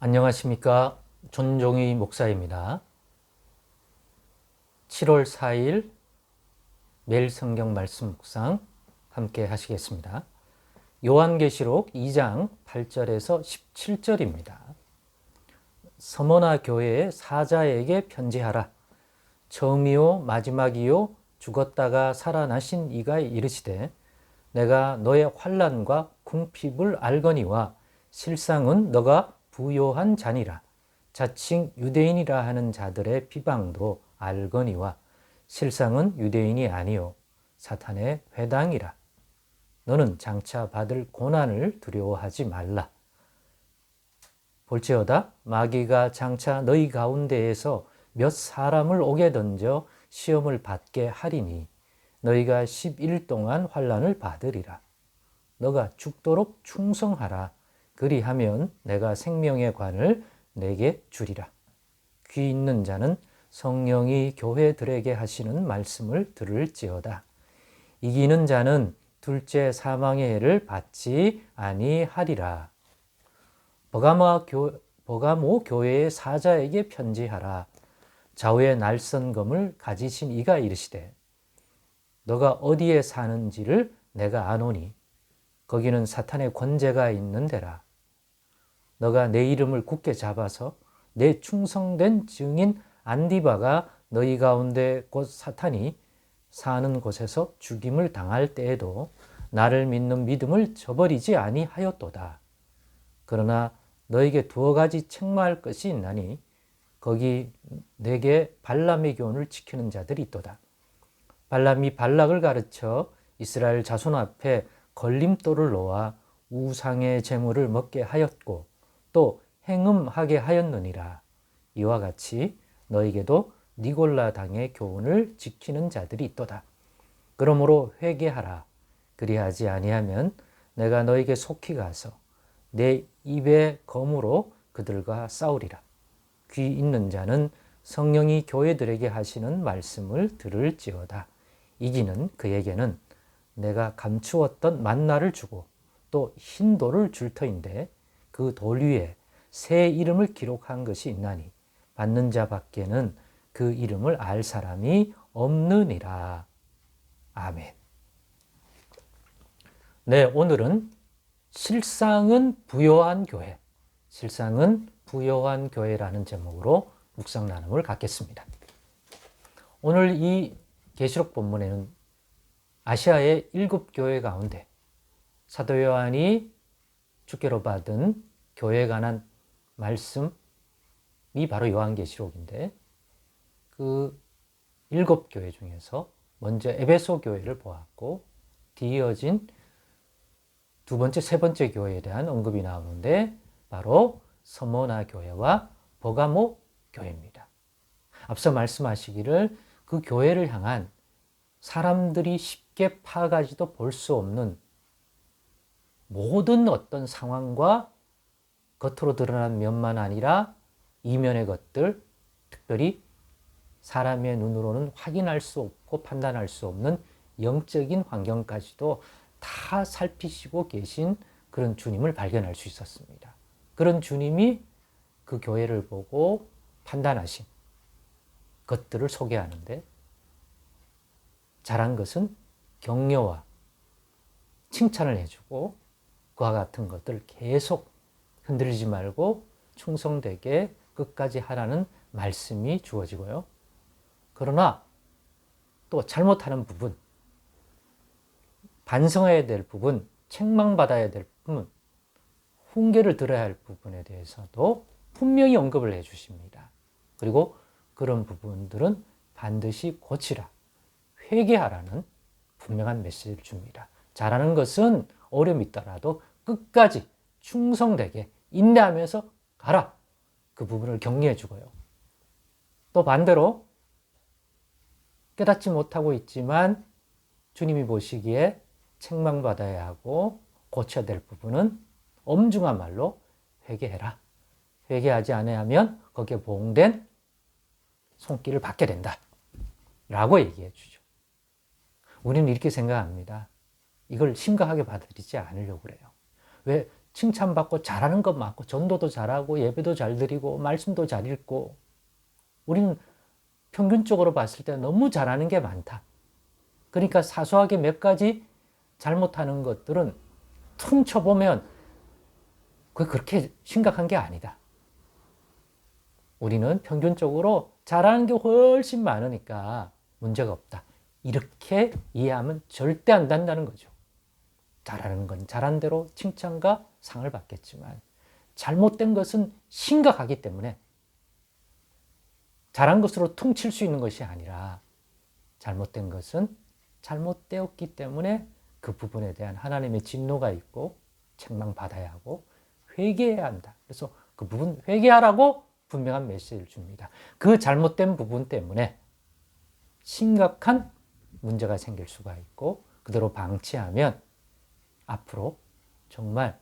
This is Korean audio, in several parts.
안녕하십니까. 존종희 목사입니다. 7월 4일 매일 성경 말씀 묵상 함께 하시겠습니다. 요한계시록 2장 8절에서 17절입니다. 서머나 교회의 사자에게 편지하라. 처음이요 마지막이요 죽었다가 살아나신 이가 이르시되 내가 너의 환란과 궁핍을 알거니와 실상은 너가 부요한 자니라. 자칭 유대인이라 하는 자들의 비방도 알거니와 실상은 유대인이 아니요 사탄의 회당이라. 너는 장차 받을 고난을 두려워하지 말라. 볼지어다 마귀가 장차 너희 가운데에서 몇 사람을 오게 던져 시험을 받게 하리니 너희가 10일 동안 환란을 받으리라. 너가 죽도록 충성하라. 그리하면 내가 생명의 관을 내게 주리라. 귀 있는 자는 성령이 교회들에게 하시는 말씀을 들을지어다. 이기는 자는 둘째 사망의 해를 받지 아니하리라. 버가모, 교, 버가모 교회의 사자에게 편지하라. 좌우의 날선검을 가지신 이가 이르시되 너가 어디에 사는지를 내가 아노니 거기는 사탄의 권세가 있는 데라. 너가 내 이름을 굳게 잡아서 내 충성된 증인 안디바가 너희 가운데 곧 사탄이 사는 곳에서 죽임을 당할 때에도 나를 믿는 믿음을 저버리지 아니하였도다. 그러나 너에게 두어 가지 책망할 것이 있나니 거기 내게 발람의 교훈을 지키는 자들이 있도다. 발람이 발락을 가르쳐 이스라엘 자손 앞에 걸림돌을 놓아 우상의 재물을 먹게 하였고 또 행음하게 하였느니라. 이와 같이 너에게도 니골라 당의 교훈을 지키는 자들이 있도다. 그러므로 회개하라. 그리하지 아니하면 내가 너에게 속히 가서 내 입의 검으로 그들과 싸우리라. 귀 있는 자는 성령이 교회들에게 하시는 말씀을 들을지어다. 이기는 그에게는 내가 감추었던 만나를 주고 또 흰 돌을 줄 터인데 그 돌 위에 새 이름을 기록한 것이 있나니 받는 자 밖에는 그 이름을 알 사람이 없느니라. 아멘. 네, 오늘은 실상은 부요한 교회, 실상은 부요한 교회라는 제목으로 묵상 나눔을 갖겠습니다. 오늘 이 계시록 본문에는 아시아의 일곱 교회 가운데 사도 요한이 주께로 받은 교회에 관한 말씀이 바로 요한계시록인데 그 일곱 교회 중에서 먼저 에베소 교회를 보았고 뒤이어진 두 번째, 세 번째 교회에 대한 언급이 나오는데 바로 서모나 교회와 버가모 교회입니다. 앞서 말씀하시기를 그 교회를 향한 사람들이 쉽게 파가지도 볼 수 없는 모든 어떤 상황과 겉으로 드러난 면만 아니라 이면의 것들, 특별히 사람의 눈으로는 확인할 수 없고 판단할 수 없는 영적인 환경까지도 다 살피시고 계신 그런 주님을 발견할 수 있었습니다. 그런 주님이 그 교회를 보고 판단하신 것들을 소개하는데 잘한 것은 격려와 칭찬을 해주고 그와 같은 것들을 계속 흔들리지 말고 충성되게 끝까지 하라는 말씀이 주어지고요. 그러나 또 잘못하는 부분, 반성해야 될 부분, 책망받아야 될 부분, 훈계를 들어야 할 부분에 대해서도 분명히 언급을 해 주십니다. 그리고 그런 부분들은 반드시 고치라, 회개하라는 분명한 메시지를 줍니다. 잘하는 것은 어려움이 있더라도 끝까지 충성되게 인내하면서 가라. 그 부분을 격려해 주고요. 또 반대로 깨닫지 못하고 있지만 주님이 보시기에 책망받아야 하고 고쳐야 될 부분은 엄중한 말로 회개해라. 회개하지 않으면 거기에 봉된 손길을 받게 된다. 라고 얘기해 주죠. 우리는 이렇게 생각합니다. 이걸 심각하게 받아들이지 않으려고 그래요. 왜 칭찬받고 잘하는 것 맞고 전도도 잘하고 예배도 잘 드리고 말씀도 잘 읽고 우리는 평균적으로 봤을 때 너무 잘하는 게 많다. 그러니까 사소하게 몇 가지 잘못하는 것들은 퉁쳐보면 그게 그렇게 심각한 게 아니다. 우리는 평균적으로 잘하는 게 훨씬 많으니까 문제가 없다. 이렇게 이해하면 절대 안 된다는 거죠. 잘하는 건 잘한 대로 칭찬과 상을 받겠지만 잘못된 것은 심각하기 때문에 잘한 것으로 퉁칠 수 있는 것이 아니라 잘못된 것은 잘못되었기 때문에 그 부분에 대한 하나님의 진노가 있고 책망받아야 하고 회개해야 한다. 그래서 그 부분 회개하라고 분명한 메시지를 줍니다. 그 잘못된 부분 때문에 심각한 문제가 생길 수가 있고 그대로 방치하면 앞으로 정말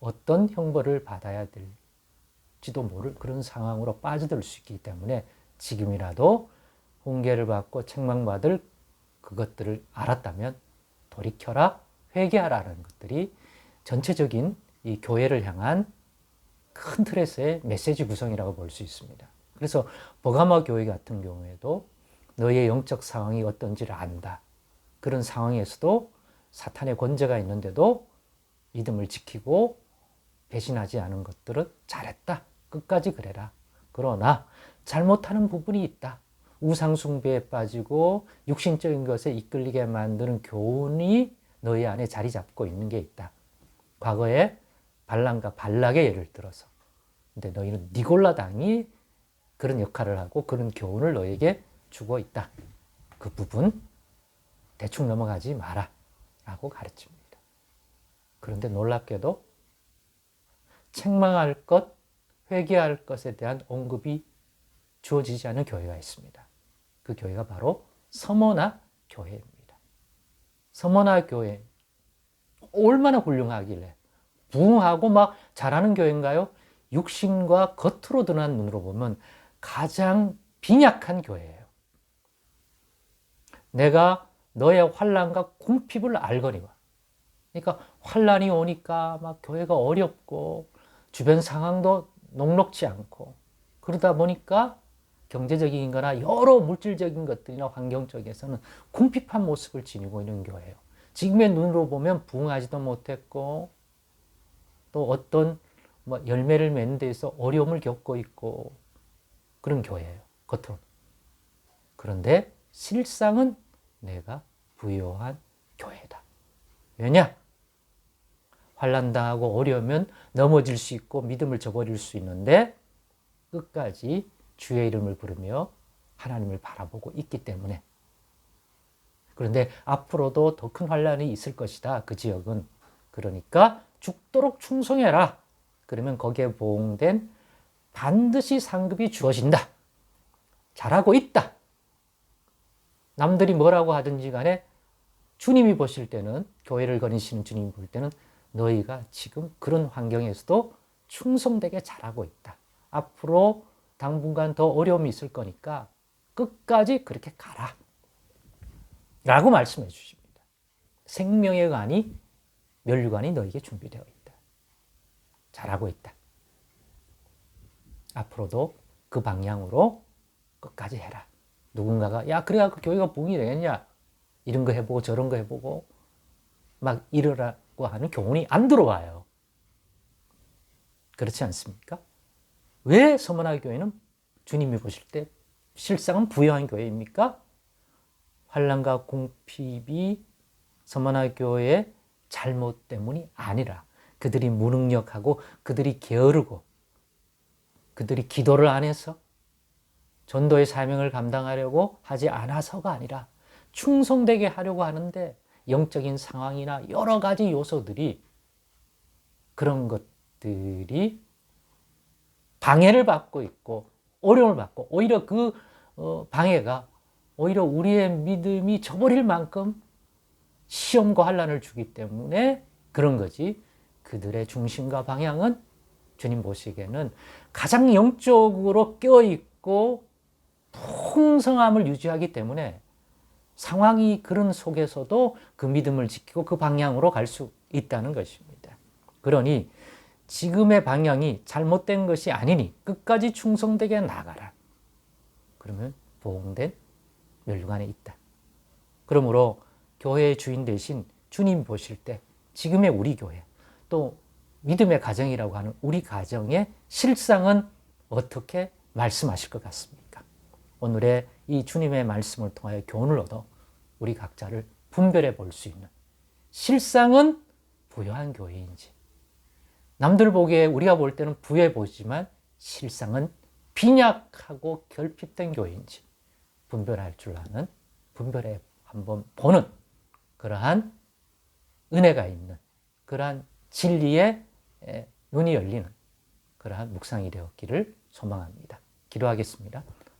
어떤 형벌을 받아야 될지도 모를 그런 상황으로 빠져들 수 있기 때문에 지금이라도 훈계를 받고 책망받을 그것들을 알았다면 돌이켜라 회개하라는 것들이 전체적인 이 교회를 향한 큰 틀에서의 메시지 구성이라고 볼 수 있습니다. 그래서 버가마 교회 같은 경우에도 너의 영적 상황이 어떤지를 안다. 그런 상황에서도 사탄의 권세가 있는데도 믿음을 지키고 배신하지 않은 것들은 잘했다. 끝까지 그래라. 그러나 잘못하는 부분이 있다. 우상숭배에 빠지고 육신적인 것에 이끌리게 만드는 교훈이 너희 안에 자리 잡고 있는 게 있다. 과거에 발람과 발락의 예를 들어서. 근데 너희는 니골라 당이 그런 역할을 하고 그런 교훈을 너에게 주고 있다. 그 부분 대충 넘어가지 마라. 라고 가르칩니다. 그런데 놀랍게도 책망할 것, 회개할 것에 대한 언급이 주어지지 않은 교회가 있습니다. 그 교회가 바로 서머나 교회입니다. 서머나 교회 얼마나 훌륭하길래 부흥하고 막 잘하는 교회인가요? 육신과 겉으로 드러난 눈으로 보면 가장 빈약한 교회예요. 내가 너의 환란과 궁핍을 알거니와. 그러니까 환란이 오니까 막 교회가 어렵고 주변 상황도 녹록지 않고 그러다 보니까 경제적인 거나 여러 물질적인 것들이나 환경 쪽에서는 궁핍한 모습을 지니고 있는 교회예요. 지금의 눈으로 보면 부흥하지도 못했고 또 어떤 뭐 열매를 맺는 데서 어려움을 겪고 있고 그런 교회예요. 겉으로. 그런데 실상은 내가 부요한 교회다. 왜냐? 환란당하고 어려우면 넘어질 수 있고 믿음을 저버릴 수 있는데 끝까지 주의 이름을 부르며 하나님을 바라보고 있기 때문에 그런데 앞으로도 더 큰 환란이 있을 것이다. 그 지역은 그러니까 죽도록 충성해라. 그러면 거기에 보응된 반드시 상급이 주어진다. 잘하고 있다. 남들이 뭐라고 하든지 간에 주님이 보실 때는 교회를 거니시는 주님이 볼 때는 너희가 지금 그런 환경에서도 충성되게 잘하고 있다. 앞으로 당분간 더 어려움이 있을 거니까 끝까지 그렇게 가라. 라고 말씀해 주십니다. 생명의 관이, 멸류관이 너에게 준비되어 있다. 잘하고 있다. 앞으로도 그 방향으로 끝까지 해라. 누군가가, 야, 그래갖고 교회가 붕이 되겠냐? 이런 거 해보고 저런 거 해보고 막 이러라고 하는 교훈이 안 들어와요. 그렇지 않습니까? 왜 서문화 교회는 주님이 보실 때 실상은 부여한 교회입니까? 환란과 공핍이 서문화 교회의 잘못 때문이 아니라 그들이 무능력하고 그들이 게으르고 그들이 기도를 안 해서 전도의 사명을 감당하려고 하지 않아서가 아니라 충성되게 하려고 하는데 영적인 상황이나 여러 가지 요소들이 그런 것들이 방해를 받고 있고 어려움을 받고 오히려 그 어, 방해가 오히려 우리의 믿음이 저버릴 만큼 시험과 환란을 주기 때문에 그런 거지. 그들의 중심과 방향은 주님 보시기에는 가장 영적으로 껴 있고 풍성함을 유지하기 때문에 상황이 그런 속에서도 그 믿음을 지키고 그 방향으로 갈 수 있다는 것입니다. 그러니 지금의 방향이 잘못된 것이 아니니 끝까지 충성되게 나가라. 그러면 보응된 멸류관에 있다. 그러므로 교회의 주인 대신 주님 보실 때 지금의 우리 교회 또 믿음의 가정이라고 하는 우리 가정의 실상은 어떻게 말씀하실 것 같습니까? 오늘의 이 주님의 말씀을 통하여 교훈을 얻어 우리 각자를 분별해 볼 수 있는 실상은 부요한 교회인지 남들 보기에 우리가 볼 때는 부해 보이지만 실상은 빈약하고 결핍된 교회인지 분별할 줄 아는 분별해 한번 보는 그러한 은혜가 있는 그러한 진리의 에, 눈이 열리는 그러한 묵상이 되었기를 소망합니다. 기도하겠습니다.